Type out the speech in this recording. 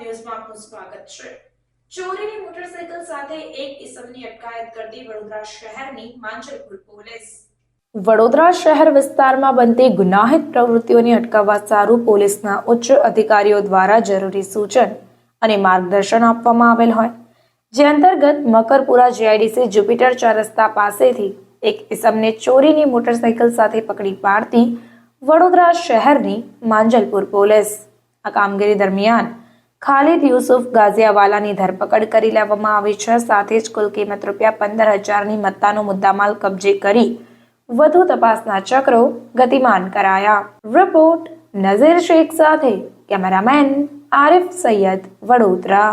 ન્યૂઝમાં આપનું સ્વાગત છે. ચોરીની મોટરસાયકલ સાથે એક ઇસમની અટકાયત કરતી વડોદરા શહેરની માંજલપુર પોલીસ. વડોદરા શહેર વિસ્તારમાં બનતી ગુનાહિત પ્રવૃત્તિઓને અટકાવવા સારું પોલીસના ઉચ્ચ અધિકારીઓ દ્વારા જરૂરી સૂચન અને માર્ગદર્શન આપવામાં આવેલ હોય. જે અંતર્ગત મકરપુરા જીઆઈડીસી જુપિટર ચાર રસ્તા પાસેથી એક ઇસમને ચોરીની મોટરસાયકલ સાથે પકડી પાડતી વડોદરા શહેરની માંજલપુર પોલીસ. આ કામગીરી દરમિયાન ખાલિદ યુસુફ ગાઝિયાવાલાની ધરપકડ કરી લેવામાં આવી છે. સાથે જ કુલ કિંમત રૂપિયા પંદર હજારની મત્તાનો મુદ્દામાલ કબજે કરી વધુ તપાસના ચક્રો ગતિમાન કરાયા. રિપોર્ટ નઝીર શેખ સાથે કેમેરામેન આરિફ સૈયદ વડોદરા.